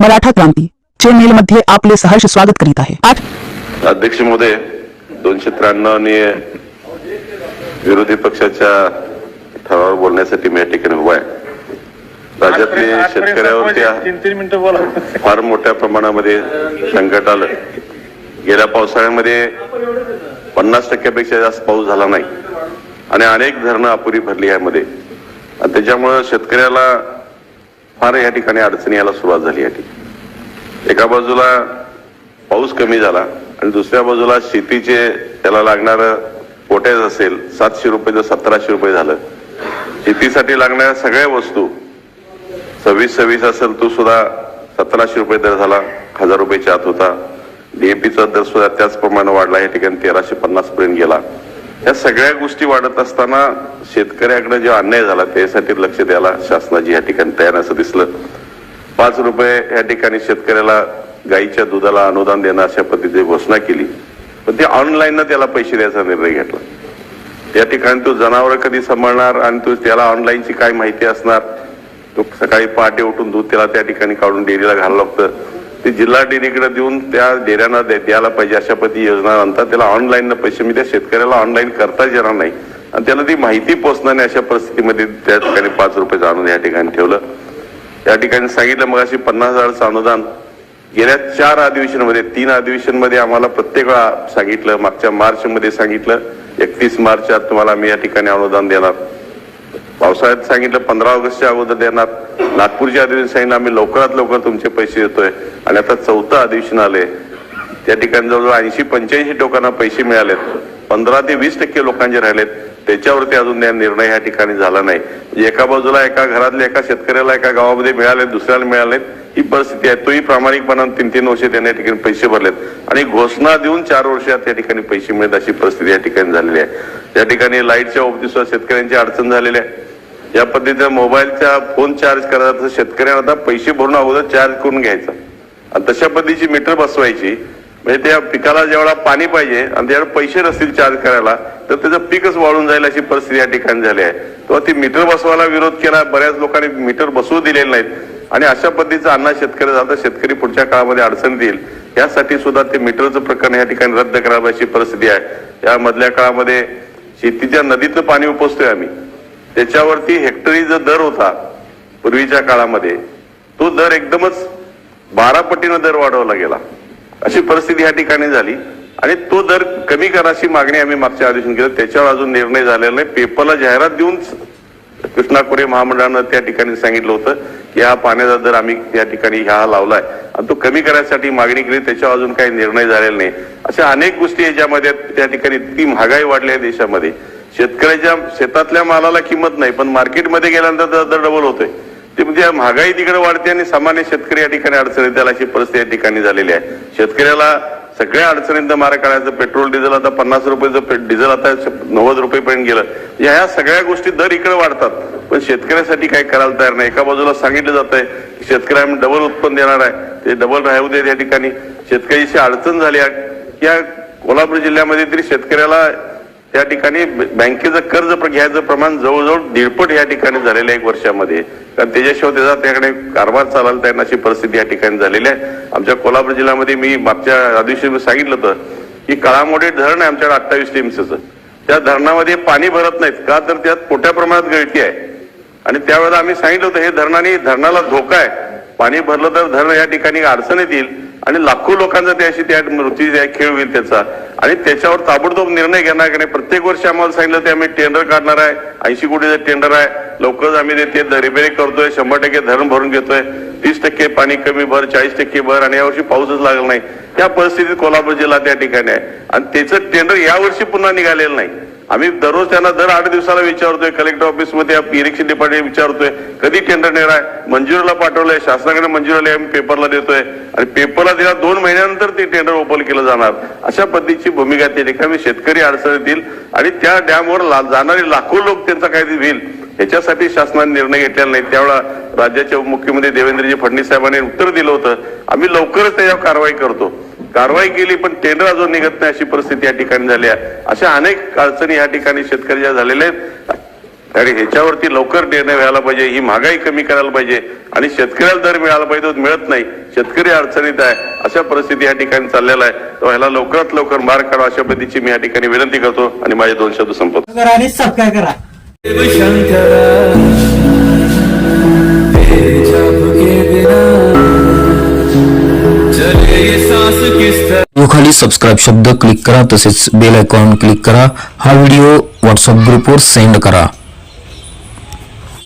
मराठा क्रांती चे मेल मध्ये आपले सहर्ष स्वागत करीत आहे. आठ अध्यक्ष महोदय दोनशे त्र्याण्णव आणि विरोधी पक्षाच्या ठरावावर बोलण्यासाठी मी या ठिकाणी उभा आहे. राज्यातले शेतकऱ्यावरती तीन तीन मिनिटं बोला. फार मोठ्या प्रमाणामध्ये संकट आलं. गेल्या पावसाळ्यामध्ये पन्नास टक्क्यापेक्षा जास्त पाऊस झाला नाही. आणि अनेक धरणं अपुरी भरली यामध्ये. आणि त्याच्यामुळं शेतकऱ्याला फार या ठिकाणी अडचणी यायला सुरुवात झाली या ठिकाणी. एका बाजूला पाऊस कमी झाला आणि दुसऱ्या बाजूला शेतीचे त्याला लागणारं पोटॅज असेल सातशे रुपये तर सतराशे रुपये झालं शेतीसाठी लागणाऱ्या सगळ्या वस्तू सव्वीस सव्वीस असेल तो सुद्धा सतराशे रुपये दर झाला हजार रुपयाच्या आत होता. डीएपीचा दर सुद्धा त्याचप्रमाणे वाढला या ठिकाणी तेराशे पन्नास पर्यंत गेला. या सगळ्या गोष्टी वाढत असताना शेतकऱ्याकडे जो अन्याय झाला त्यासाठी लक्ष द्यायला शासनाची या ठिकाणी तयार असं दिसलं. पाच रुपये या ठिकाणी शेतकऱ्याला गाईच्या दुधाला अनुदान देणं अशा पद्धतीची घोषणा केली. पण ते ऑनलाईन त्याला पैसे द्यायचा निर्णय घेतला. या ठिकाणी तो जनावर कधी सांभाळणार आणि तो त्याला ऑनलाईनची काय माहिती असणार? तो सकाळी पहाटे उठून दूध त्याला त्या ठिकाणी काढून डेअरीला घालावं लागतं. ते जिल्हा डेअरीकडे देऊन त्या डेऱ्यांना द्यायला पाहिजे अशा पद्धती योजना आणतात. त्याला ऑनलाईन पैसे मी त्या शेतकऱ्याला ऑनलाईन करताच येणार नाही. आणि त्याला ती माहिती पोचणार नाही अशा परिस्थितीमध्ये त्या ठिकाणी पाच रुपयाचं आणून या ठिकाणी ठेवलं. या ठिकाणी सांगितलं मग अशी पन्नास हजारचं अनुदान. गेल्या चार अधिवेशनमध्ये तीन अधिवेशनमध्ये आम्हाला प्रत्येक वेळा सांगितलं मागच्या मार्च मध्ये सांगितलं. एकतीस मार्चात तुम्हाला आम्ही या ठिकाणी अनुदान देणार. पावसाळ्यात सांगितलं पंधरा ऑगस्टच्या अगोदर देणार. नागपूरच्या अधिवेशन आम्ही लवकरात लवकर तुमचे पैसे देतोय. आणि आता चौथं अधिवेशन आले त्या ठिकाणी जवळजवळ ऐंशी पंच्याऐंशी लोकांना पैसे मिळालेत. पंधरा ते वीस टक्के लोकांचे राहिलेत. त्याच्यावरती अजून त्या निर्णय या ठिकाणी झाला नाही. म्हणजे एका बाजूला एका घरातल्या एका शेतकऱ्याला एका गावामध्ये मिळाले दुसऱ्याला मिळालेत. ही परिस्थिती आहे. तोही प्रामाणिकपणाने तीन तीन वर्ष त्यांनी या ठिकाणी पैसे भरलेत. आणि घोषणा देऊन चार वर्षात या ठिकाणी पैसे मिळत अशी परिस्थिती या ठिकाणी झालेली आहे. त्या ठिकाणी लाईटच्या बाबतीत शेतकऱ्यांची अडचण झालेली आहे. या पद्धतीने मोबाईलचा फोन चार्ज करायचा तर शेतकऱ्यांना आता पैसे भरून अगोदर चार्ज करून घ्यायचा. आणि तशा पद्धतीची मीटर बसवायची. म्हणजे त्या पिकाला जेवढा पाणी पाहिजे आणि त्यावेळेला पैसे नसतील चार्ज करायला तर त्याचं पीकच वाळून जाईल अशी परिस्थिती या ठिकाणी झाली आहे. तेव्हा ती मीटर बसवायला विरोध केला. बऱ्याच लोकांनी मीटर बसवू दिलेले नाहीत. आणि अशा पद्धतीचं अन्न शेतकरी जाता शेतकरी पुढच्या काळामध्ये अडचण येईल. यासाठी सुद्धा ते मीटरचं प्रकरण या ठिकाणी रद्द करावं अशी परिस्थिती आहे. या मधल्या काळामध्ये शेतीच्या नदीतलं पाणी उपसतोय आम्ही. त्याच्यावरती हेक्टरी जो दर होता पूर्वीच्या काळामध्ये तो दर एकदमच बारा पटीनं दर वाढवला गेला. अशी परिस्थिती या ठिकाणी झाली. आणि तो दर कमी करायची मागणी आम्ही मागच्या अधिवेशन केलं. त्याच्यावर अजून निर्णय झालेला नाही. पेपरला जाहिरात देऊन कृष्णा कोरे महामंडळानं त्या ठिकाणी सांगितलं होतं. या पाण्याचा दर आम्ही त्या ठिकाणी ह्या लावलाय. आणि तो कमी करायसाठी मागणी केली त्याच्यावर अजून काही निर्णय झालेला नाही. अशा अनेक गोष्टी याच्यामध्ये त्या ठिकाणी इतकी महागाई वाढली आहे देशामध्ये. शेतकऱ्याच्या शेतातल्या मालाला किंमत नाही पण मार्केटमध्ये गेल्यानंतर त्याचा दर डबल होतोय. ते म्हणजे महागाई तिकडे वाढते आणि सामान्य शेतकरी या ठिकाणी अडचणीत त्याला अशी परिस्थिती या ठिकाणी झालेली आहे. शेतकऱ्याला सगळ्या अडचणींना मारा काढायचं पेट्रोल डिझेल आता पन्नास रुपयेचं डिझेल आता नव्वद रुपयेपर्यंत गेलं. या ह्या सगळ्या गोष्टी दर इकडे वाढतात. पण शेतकऱ्यासाठी काय करायला तयार नाही. एका बाजूला सांगितलं जात आहे शेतकऱ्यांना डबल उत्पन्न देणार आहे. ते डबल राहू दे या ठिकाणी. शेतकऱ्याची अडचण झाली आहे. या कोल्हापूर जिल्ह्यामध्ये तरी शेतकऱ्याला त्या ठिकाणी बँकेचं कर्ज घ्यायचं प्रमाण जवळजवळ दीडपट या ठिकाणी झालेलं आहे एक वर्षामध्ये. कारण त्याच्याशिवाय त्याचा त्याकडे कारभार चालायला तयार अशी परिस्थिती या ठिकाणी झालेली आहे. आमच्या कोल्हापूर जिल्ह्यामध्ये मी मागच्या आदिवशी सांगितलं होतं की काळामोडे धरण आहे आमच्याकडे अठ्ठावीस टीएमसीचं. त्या धरणामध्ये पाणी भरत नाहीत. का तर त्यात मोठ्या प्रमाणात गळती आहे. आणि त्यावेळेला आम्ही सांगितलं होतं हे धरणाने धरणाला धोका आहे. पाणी भरलं तर धरण या ठिकाणी अडचण येतील आणि लाखो लोकांचा त्याशी त्या मृत्यू खेळ होईल त्याचा. आणि त्याच्यावर ताबडतोब निर्णय घेणार की नाही. प्रत्येक वर्षी आम्हाला सांगितलं ते आम्ही टेंडर काढणार आहे. ऐंशी कोटीचं टेंडर आहे. लवकरच आम्ही ते ते रिपेअरिंग करतोय. शंभर टक्के धरण भरून घेतोय. तीस टक्के पाणी कमी भर चाळीस टक्के भर आणि यावर्षी पाऊसच लागला नाही. त्या परिस्थितीत कोल्हापूर जिल्हा त्या ठिकाणी आहे. आणि त्याचं टेंडर यावर्षी पुन्हा निघालेलं नाही. आम्ही दररोज त्यांना दर आठ दिवसाला विचारतोय कलेक्टर ऑफिसमध्ये इलेक्शन डिपार्टमेंट विचारतोय कधी टेंडर नेणार आहे? मंजुरीला पाठवलंय शासनाकडे मंजुरीला आम्ही पेपरला देतोय. आणि पेपरला दिला दोन महिन्यानंतर ते टेंडर ओपन केलं जाणार. अशा पद्धतीची भूमिका त्या ठिकाणी शेतकरी अडचणीत येईल आणि त्या डॅमवर ला- जाणारे लाखो लोक त्यांचा काहीतरी होईल याच्यासाठी शासनाने निर्णय घेतलेला नाही. त्यावेळा राज्याचे मुख्यमंत्री देवेंद्रजी फडणवीस साहेबांनी उत्तर दिलं होतं. आम्ही लवकरच त्याच्यावर कारवाई करतो. कारवाई केली पण टेंडर अजून निघत नाही अशी परिस्थिती या ठिकाणी झाली आहे. अशा अनेक अडचणी या ठिकाणी शेतकऱ्याच्या झालेल्या आहेत आणि ह्याच्यावरती लवकर निर्णय व्हायला पाहिजे ही महागाई कमी करायला पाहिजे आणि शेतकऱ्याला दर मिळाला पाहिजे तो मिळत नाही. शेतकरी अडचणीत आहे अशा परिस्थिती या ठिकाणी चाललेला आहे तर ह्याला लवकरात लवकर मार्ग काढा अशा पद्धतीची मी या ठिकाणी विनंती करतो आणि माझे दोन शब्द संपवतो. करा. आणि सबस्क्राईब करा ये खाली सबस्क्राईब शब्द क्लिक करा तसेच बेल आयकॉन क्लिक करा. हा व्हिडिओ व्हॉट्सअप ग्रुपवर सेंड करा.